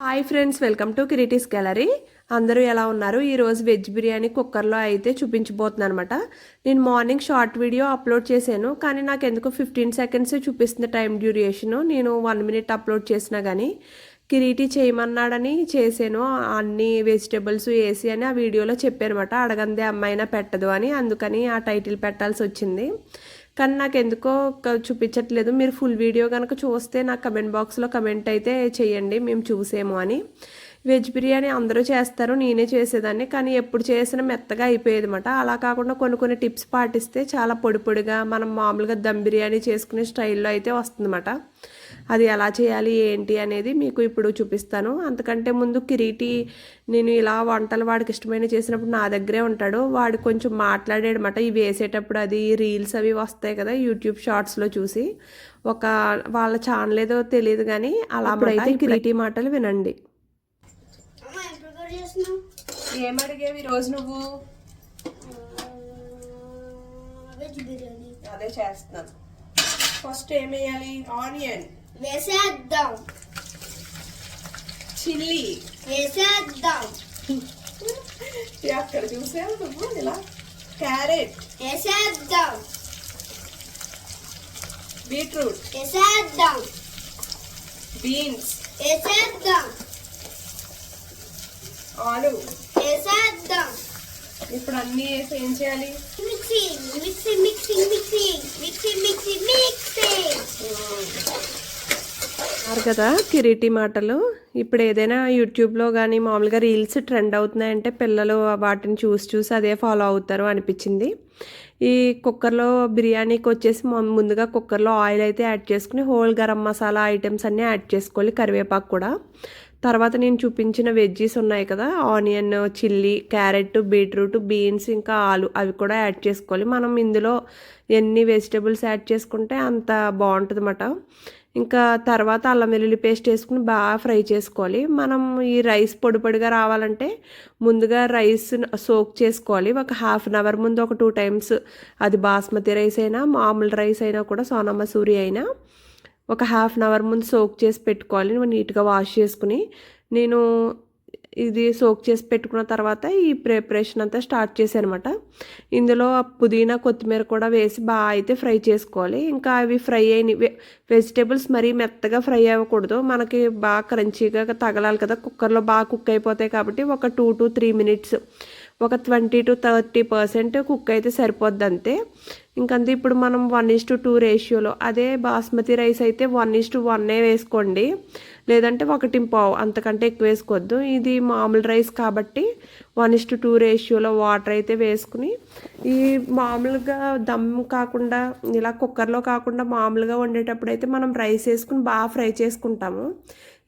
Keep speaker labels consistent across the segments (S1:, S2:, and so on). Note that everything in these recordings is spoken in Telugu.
S1: హాయ్ ఫ్రెండ్స్ వెల్కమ్ టు కిరీటీస్ గ్యాలరీ. అందరూ ఎలా ఉన్నారు? ఈరోజు వెజ్ బిర్యానీ కుక్కర్లో అయితే చూపించబోతున్నాను అనమాట నేను మార్నింగ్ షార్ట్ వీడియో అప్లోడ్ చేశాను కానీ నాకు ఎందుకు ఫిఫ్టీన్ సెకండ్స్ చూపిస్తుంది టైం డ్యూరేషన్. నేను వన్ మినిట్ అప్లోడ్ చేసినా కానీ కిరీటీ చేయమన్నాడని చేశాను. అన్ని వెజిటేబుల్స్ వేసి అని ఆ వీడియోలో చెప్పానమాట అడగందే అమ్మాయినా పెట్టదు అని అందుకని ఆ టైటిల్ పెట్టాల్సి వచ్చింది. కానీ నాకు ఎందుకో చూపించట్లేదు. మీరు ఫుల్ వీడియో కనుక చూస్తే నాకు కమెంట్ బాక్స్లో కమెంట్ అయితే చేయండి మేము చూసేము అని. వెజ్ బిర్యానీ అందరూ చేస్తారు నేనే చేసేదాన్ని. కానీ ఎప్పుడు చేసినా మెత్తగా అయిపోయేది అనమాట అలా కాకుండా కొన్ని కొన్ని టిప్స్ పాటిస్తే చాలా పొడి పొడిగా మనం మామూలుగా దమ్ బిర్యానీ చేసుకునే స్టైల్లో అయితే వస్తుందన్నమాట. అది ఎలా చేయాలి ఏంటి అనేది మీకు ఇప్పుడు చూపిస్తాను. అంతకంటే ముందు కిరీటి నేను ఇలా వంటలు వాడికి ఇష్టమైన చేసినప్పుడు నా దగ్గరే ఉంటాడు. వాడు కొంచెం మాట్లాడాడనమాట ఇవి వేసేటప్పుడు అది రీల్స్ అవి వస్తాయి కదా యూట్యూబ్ షార్ట్స్లో చూసి. ఒక వాళ్ళ ఛానల్ ఏదో తెలియదు కానీ అలా అయితే కిరీటి మాటలు వినండి.
S2: అమ్మ ఏం ప్రిపేర్ చేస్తున్నావు?
S1: ఏమడిగేవి ఈరోజు నువ్వు? అదే చేస్తున్నాను. ఫస్ట్ ఏం వేయాలి? ఆనియన్.
S2: వేసేద్దాం
S1: చిల్లీ
S2: వేసేద్దాం
S1: అక్కడ చూసావు నువ్వు ఇలా క్యారెట్
S2: వేసేద్దాం
S1: బీట్రూట్
S2: వేసేద్దాం
S1: బీన్స్
S2: వేసేద్దాం
S1: ఆలు
S2: వేసేద్దాం
S1: ఇప్పుడు అన్ని వేసి ఏం చేయాలి
S2: mixing mixing mixing mixing mixing mixing mixing
S1: అన్నారు కదా కిరీటి మాటలు? ఇప్పుడు ఏదైనా యూట్యూబ్లో కానీ మామూలుగా రీల్స్ ట్రెండ్ అవుతున్నాయంటే పిల్లలు వాటిని చూసి చూసి అదే ఫాలో అవుతారు అనిపించింది. ఈ కుక్కర్లో బిర్యానీకి వచ్చేసి ముందుగా కుక్కర్లో ఆయిల్ అయితే యాడ్ చేసుకుని హోల్ గరం మసాలా ఐటమ్స్ అన్నీ యాడ్ చేసుకోవాలి కరివేపాకు కూడా. తర్వాత నేను చూపించిన వెజ్జీస్ ఉన్నాయి కదా onion chilli carrot beetroot beans ఇంకా ఆలు అవి కూడా యాడ్ చేసుకోవాలి. మనం ఇందులో ఎన్ని వెజిటేబుల్స్ యాడ్ చేసుకుంటే అంత బాగుంటుంది అన్నమాట ఇంకా తర్వాత అల్లం వెల్లుల్లి పేస్ట్ వేసుకుని బాగా ఫ్రై చేసుకోవాలి. మనం ఈ రైస్ పొడి పొడిగా రావాలంటే ముందుగా రైస్ సోక్ చేసుకోవాలి. ఒక హాఫ్ అన్ అవర్ ముందు ఒక టూ టైమ్స్ అది బాస్మతి రైస్ అయినా మామూలు రైస్ అయినా కూడా సోనా మసూరి అయినా ఒక హాఫ్ అన్ అవర్ ముందు సోక్ చేసి పెట్టుకోవాలి. నీట్గా వాష్ చేసుకుని నేను ఇది సోక్ చేసి పెట్టుకున్న తర్వాత ఈ ప్రిపరేషన్ అంతా స్టార్ట్ చేశానమాట ఇందులో పుదీనా కొత్తిమీర కూడా వేసి బాగా అయితే ఫ్రై చేసుకోవాలి. ఇంకా అవి ఫ్రై అయిన వెజిటేబుల్స్ మరీ మెత్తగా ఫ్రై అవ్వకూడదు. మనకి బాగా క్రంచీగా తగలాలి కదా కుక్కర్లో బాగా కుక్ అయిపోతాయి కాబట్టి ఒక టూ టు త్రీ మినిట్స్ ఒక twenty to thirty percent cook అయితే సరిపోద్ది అంతే ఇంకంతే ఇప్పుడు మనం వన్ ఇస్ టు టూ రేషియోలో అదే బాస్మతి రైస్ అయితే వన్ ఇస్ టు వన్నే వేసుకోండి. లేదంటే ఒకటి పావు అంతకంటే ఎక్కువ వేసుకోవద్దు. ఇది మామూలు రైస్ కాబట్టి వన్ ఇస్ టు టూ రేషియోలో వాటర్ అయితే వేసుకుని ఈ మామూలుగా దమ్ కాకుండా ఇలా కుక్కర్లో కాకుండా మామూలుగా వండేటప్పుడు అయితే మనం రైస్ వేసుకుని బాగా ఫ్రై చేసుకుంటాము.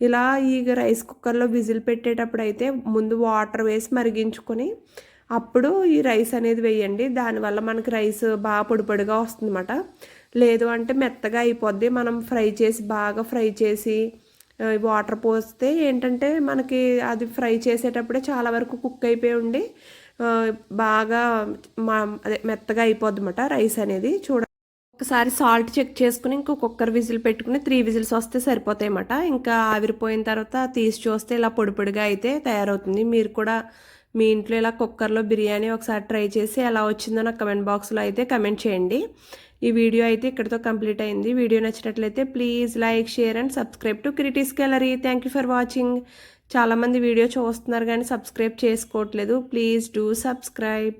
S1: ఇలా ఈ రైస్ కుక్కర్లో విజిల్ పెట్టేటప్పుడు అయితే ముందు వాటర్ వేసి మరిగించుకొని అప్పుడు ఈ రైస్ అనేది వేయండి. దానివల్ల మనకి రైస్ బాగా పొడి పొడిగా వస్తుందన్నమాట. లేదు అంటే మెత్తగా అయిపోద్ది. మనం ఫ్రై చేసి బాగా ఫ్రై చేసి వాటర్ పోస్తే ఏంటంటే మనకి అది ఫ్రై చేసేటప్పుడే చాలా వరకు కుక్ అయిపోయి ఉండి బాగా మా అదే మెత్తగా అయిపోద్ది అనమాట రైస్ అనేది. చూడ ఒకసారి సాల్ట్ చెక్ చేసుకుని ఇంకో కుక్కర్ విజిల్ పెట్టుకుని త్రీ విజిల్స్ వస్తే సరిపోతాయి అన్నమాట ఇంకా ఆవిరిపోయిన తర్వాత తీసి చూస్తే ఇలా పొడి పొడిగా అయితే తయారవుతుంది. మీరు కూడా మీ ఇంట్లో ఇలా కుక్కర్లో బిర్యానీ ఒకసారి ట్రై చేసి ఎలా వచ్చిందో నాకు కమెంట్ బాక్స్లో అయితే కమెంట్ చేయండి. ఈ వీడియో అయితే ఇక్కడితో కంప్లీట్ అయింది. వీడియో నచ్చినట్లయితే please like share and subscribe to క్రిటిస్ gallery thank you for watching చాలామంది వీడియో చూస్తున్నారు కానీ సబ్స్క్రైబ్ చేసుకోవట్లేదు. Please do subscribe